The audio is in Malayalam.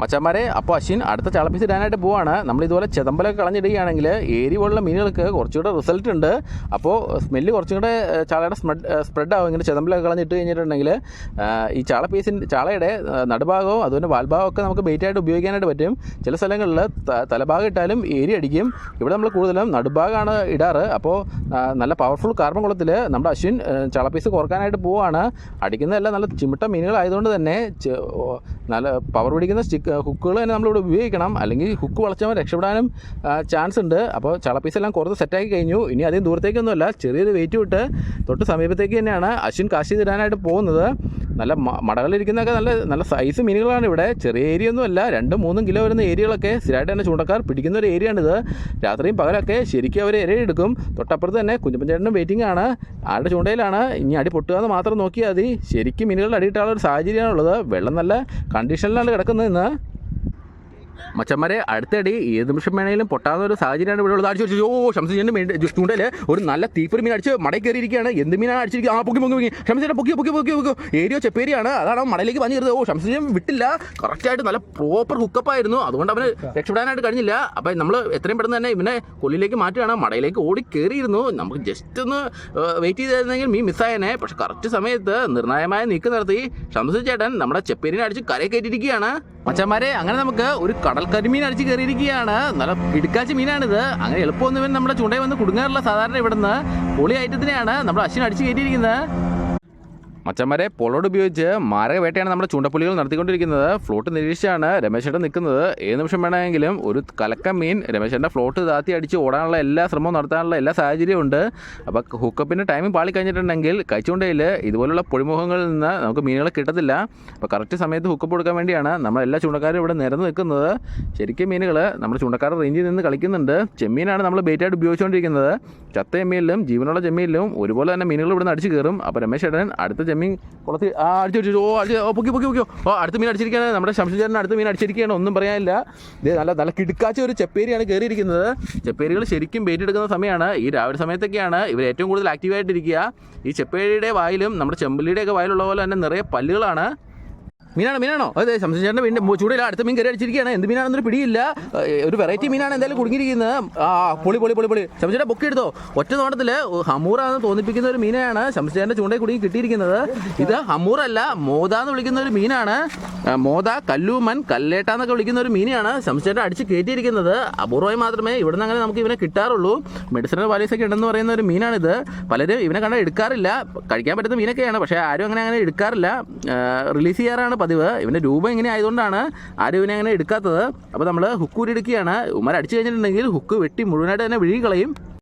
മച്ചന്മാരെ അപ്പോൾ അശ്വിൻ അടുത്ത ചളപ്പീസ് ഇടാനായിട്ട് പോവാണ്. നമ്മൾ ഇതുപോലെ ചെതമ്പലൊക്കെ കളഞ്ഞിടുകയാണെങ്കിൽ ഏരി പോലുള്ള മീനുകൾക്ക് കുറച്ചുകൂടെ റിസൾട്ട് ഉണ്ട്. അപ്പോൾ സ്മെല്ല് കുറച്ചും കൂടെ ചാളയുടെ സ്മെഡ് സ്പ്രെഡ് ആവും. ഇങ്ങനെ ചെതമ്പലൊക്കെ കളഞ്ഞിട്ട് കഴിഞ്ഞിട്ടുണ്ടെങ്കിൽ ഈ ചാള ചാളയുടെ നടുഭാഗവും അതുപോലെ വാൽഭാഗവും ഒക്കെ നമുക്ക് ബെയ്റ്റായിട്ട് ഉപയോഗിക്കാനായിട്ട് പറ്റും. ചില സ്ഥലങ്ങളിൽ തലഭാഗം ഇട്ടാലും ഏരി അടിക്കും. ഇവിടെ നമ്മൾ കൂടുതലും നടുഭാഗമാണ് ഇടാറ്. അപ്പോൾ നല്ല പവർഫുൾ കാർബൺ കുളത്തിൽ നമ്മുടെ അശ്വിൻ ചാള പീസ് കുറക്കാനായിട്ട് പോവാണ്. അടിക്കുന്നതെല്ലാം നല്ല ചിമിട്ട മീനുകളായതുകൊണ്ട് തന്നെ നല്ല പവർ പിടിക്കുന്ന സ്റ്റിക്ക് ഹുക്കുകൾ തന്നെ നമ്മളിവിടെ ഉപയോഗിക്കണം. അല്ലെങ്കിൽ ഹുക്ക് വളച്ചവൻ രക്ഷപ്പെടാനും ചാൻസ് ഉണ്ട്. അപ്പോൾ ചളപ്പീസ് എല്ലാം കുറച്ച് സെറ്റാക്കി കഴിഞ്ഞു. ഇനി അധികം ദൂരത്തേക്കൊന്നുമല്ല. ചെറിയൊരു വെയിറ്റ് വിട്ട് തൊട്ട് സമീപത്തേക്ക് തന്നെയാണ് അശ്വിൻ കാശി തരാനായിട്ട് പോകുന്നത്. നല്ല മടകളിരിക്കുന്നതൊക്കെ നല്ല നല്ല സൈസ് മീനുകളാണ് ഇവിടെ. ചെറിയ ഏരിയ ഒന്നുമല്ല രണ്ടും മൂന്നും കിലോ വരുന്ന ഏരിയകളൊക്കെ സ്ഥിരമായിട്ട് തന്നെ ചൂണ്ടക്കാർ പിടിക്കുന്ന ഒരു ഏരിയയാണിത് രാത്രിയും പകലൊക്കെ ശരിക്കും അവർ ഇരയെടുക്കും തൊട്ടപ്പുറത്ത് തന്നെ കുഞ്ഞപ്പഞ്ചേട്ടനും വെയിറ്റിംഗ് ആണ്. ആളുടെ ചൂണ്ടയിലാണ്? ഇനി അടി പൊട്ടുക എന്ന് മാത്രം നോക്കിയാൽ മതി. ശരിക്കും മീനുകളുടെ അടിയിട്ടാനുള്ള ഒരു സാഹചര്യമാണുള്ളത്. വെള്ളം നല്ല കണ്ടീഷനിലാണ് കിടക്കുന്നത് ഇന്ന്. മച്ചന്മാരെ അടുത്തടി ഏത് നിമിഷം വേണേലും പൊട്ടാവുന്ന ഒരു സാഹചര്യമാണ് ഇവിടെ ഉള്ളത്. അടിച്ചു ഓ ഷംസിന്റെ മീൻ ചൂണ്ടയിൽ ഒരു നല്ല തീപ്പൊരി മീൻ അടിച്ച് മടയിൽ കയറിയിരിക്കുകയാണ്. എന്ത് മീനാണ് അടിച്ചിരിക്കുക ആ പൊക്കി പൊക്കി പൊക്കി. ഷംസിന്റെ പൊക്കി പൊക്കി പൊക്കി പൊക്കി. ഏരിയോ ചെപ്പേരിയാണ്. അതാണ് മടയിലേക്ക് പഞ്ഞു കയറുന്നത് ഓ ഷംസിനെ വിട്ടില്ല. കറക്റ്റായിട്ട് നല്ല പ്രോപ്പർ ഹുക്കപ്പായിരുന്നു അതുകൊണ്ട് അവന് രക്ഷപ്പെടാനായിട്ട് കഴിഞ്ഞില്ല. അപ്പം നമ്മൾ എത്രയും പെട്ടെന്ന് തന്നെ ഇവനെ കൊല്ലിലേക്ക് മാറ്റുകയാണ്. മടയിലേക്ക് ഓടി കയറിയിരുന്നു. നമുക്ക് ജസ്റ്റ് ഒന്ന് വെയിറ്റ് ചെയ്തായിരുന്നെങ്കിൽ മീൻ മിസ്സായനെ. പക്ഷെ കറക്റ്റ് സമയത്ത് നിർണായകമായ നീക്കം നടത്തി ഷംസ് ചേട്ടൻ നമ്മുടെ ചെപ്പേരിനെ അടിച്ച് കരയിൽ കയറ്റിയിരിക്കുകയാണ്. മച്ചന്മാരെ അങ്ങനെ നമുക്ക് ഒരു കടൽ കരിമീൻ അടിച്ച് കയറിയിരിക്കുകയാണ്. നല്ല പിടിക്കാച്ച മീനാണിത്. അങ്ങനെ എളുപ്പമൊന്നും നമ്മുടെ ചൂണ്ടയിൽ വന്ന് കുടുങ്ങാറില്ല. സാധാരണ ഇവിടുന്ന് പൊളി ഐറ്റത്തിനെയാണ് നമ്മുടെ അശ്വിൻ അടിച്ച് കയറ്റിയിരിക്കുന്നത്. മച്ചന്മാരെ പൊളോട് ഉപയോഗിച്ച് മാരക വേട്ടയാണ് നമ്മുടെ ചൂണ്ടപ്പുലികൾ നടത്തിക്കൊണ്ടിരിക്കുന്നത്. ഫ്ലോട്ട് നിരീക്ഷിച്ചാണ് രമേശേട്ടൻ നിൽക്കുന്നത്. ഏത് നിമിഷം വേണമെങ്കിലും ഒരു കലക്കം മീൻ രമേശേട്ടന്റെ ഫ്ലോട്ട് താത്തി അടിച്ച് ഓടാനുള്ള എല്ലാ ശ്രമവും നടത്താനുള്ള എല്ലാ സാഹചര്യവും ഉണ്ട്. അപ്പോൾ ഹുക്കപ്പിന്റെ ടൈമിംഗ് പാളി കഴിഞ്ഞിട്ടുണ്ടെങ്കിൽ കൈച്ചൂണ്ടയിൽ ഇതുപോലുള്ള പുഴിമുഖങ്ങളിൽ നിന്ന് നമുക്ക് മീനുകളെ കിട്ടത്തില്ല. അപ്പോൾ കറക്റ്റ് സമയത്ത് ഹുക്കപ്പ് കൊടുക്കാൻ വേണ്ടിയാണ് നമ്മളെല്ലാ ചൂണ്ടക്കാരും ഇവിടെ നിരന്ന് നിൽക്കുന്നത്. ശരിക്കും മീനുകൾ നമ്മുടെ ചൂണ്ടക്കാരുടെ റേഞ്ചിൽ നിന്ന് കളിക്കുന്നുണ്ട്. ചെമ്മീനാണ് നമ്മൾ ബേറ്റായിട്ട് ഉപയോഗിച്ചുകൊണ്ടിരിക്കുന്നത്. ചത്ത ചെമ്മീനിലും ജീവനുള്ള ചെമ്മീനിലും ഒരുപോലെ തന്നെ മീനുകൾ ഇവിടെ നിന്ന് അടിച്ച് കയറും. അപ്പോൾ രമേശ് ചേട്ടൻ അടുത്ത ചെമ്മീൻ കുളത്തിൽ ആ അടിച്ചു അടിച്ചു ഓ അടിച്ച് ഓ പൊക്കി പൊക്കി പൊക്കിയോ ഓ അടുത്ത മീൻ അടിച്ചിരിക്കുകയാണ്. നമ്മുടെ ശംശുചേരൻ അടുത്ത മീൻ അടിച്ചിരിക്കുകയാണ്. ഒന്നും പറയാനില്ല. ഇത് നല്ല നല്ല കിടുക്കാച്ച ഒരു ചെപ്പേരിയാണ് കയറിയിരിക്കുന്നത്. ചെപ്പേരികൾ ശരിക്കും പേറ്റെടുക്കുന്ന സമയമാണ്. ഈ രാവിലെ സമയത്തൊക്കെയാണ് ഇവർ ഏറ്റവും കൂടുതൽ ആക്റ്റീവായിട്ടിരിക്കുക ഈ ചെപ്പേരിയുടെ വായിലും നമ്മുടെ ചെമ്പല്ലിയുടെയൊക്കെ വായിലുള്ള പോലെ തന്നെ നിറയെ പല്ലുകളാണ്. മീനാണോ മീനാണോ? അതെ സംശയിച്ചേട്ടന്റെ മീന്റെ ചൂടില്ല അടുത്ത മീൻ കയറി അടിച്ചിരിക്കുകയാണ് എന്ത് മീനാണെന്നൊരു പിടിയില്ല. ഒരു വെറൈറ്റി മീനാണ് എന്തായാലും കുടുങ്ങിയിരിക്കുന്നത്. ആ പൊളി പൊളി പൊളി പൊളി. ശംശയുടെ ബുക്ക് എടുത്തോ? ഒറ്റ നോട്ടത്തിൽ ഹമൂറാന്ന് തോന്നിപ്പിക്കുന്ന ഒരു മീനാണ് ശംശയുടെ ചൂണ്ടയിൽ കുടുങ്ങി കിട്ടിയിരിക്കുന്നത്. ഇത് ഹമൂറല്ല മോദ എന്ന് വിളിക്കുന്ന ഒരു മീനാണ്. മോദ കല്ലൂമൻ കല്ലേട്ട എന്നൊക്കെ വിളിക്കുന്ന ഒരു മീനിയാണ്. ശംസേട്ട അടിച്ച് കയറ്റിയിരിക്കുന്നത്. അപൂർവമായി മാത്രമേ ഇവിടെ നിന്ന് അങ്ങനെ നമുക്ക് ഇവനെ കിട്ടാറുള്ളൂ. മെഡിസിനൽ വാലീസ് ഒക്കെ ഉണ്ടെന്ന് പറയുന്ന ഒരു മീനാണിത്. പലരും ഇവനെ കണ്ടാൽ എടുക്കാറില്ല. കഴിക്കാൻ പറ്റുന്ന മീനൊക്കെയാണ് പക്ഷേ ആരും അങ്ങനെ അങ്ങനെ എടുക്കാറില്ല. റിലീസ് ചെയ്യാറാണ് പതിവ്. ഇവന്റെ രൂപം ഇങ്ങനെ ആയതുകൊണ്ടാണ് ആരും ഇവനെ അങ്ങനെ എടുക്കാത്തത്. അപ്പോൾ നമ്മൾ ഹുക്ക് ഊരി എടുക്കുകയാണ്. ഉമ്മർ അടിച്ചു കഴിഞ്ഞിട്ടുണ്ടെങ്കിൽ ഹുക്ക് വെട്ടി മുഴുവനായിട്ട് തന്നെ വിഴുകി കളയും.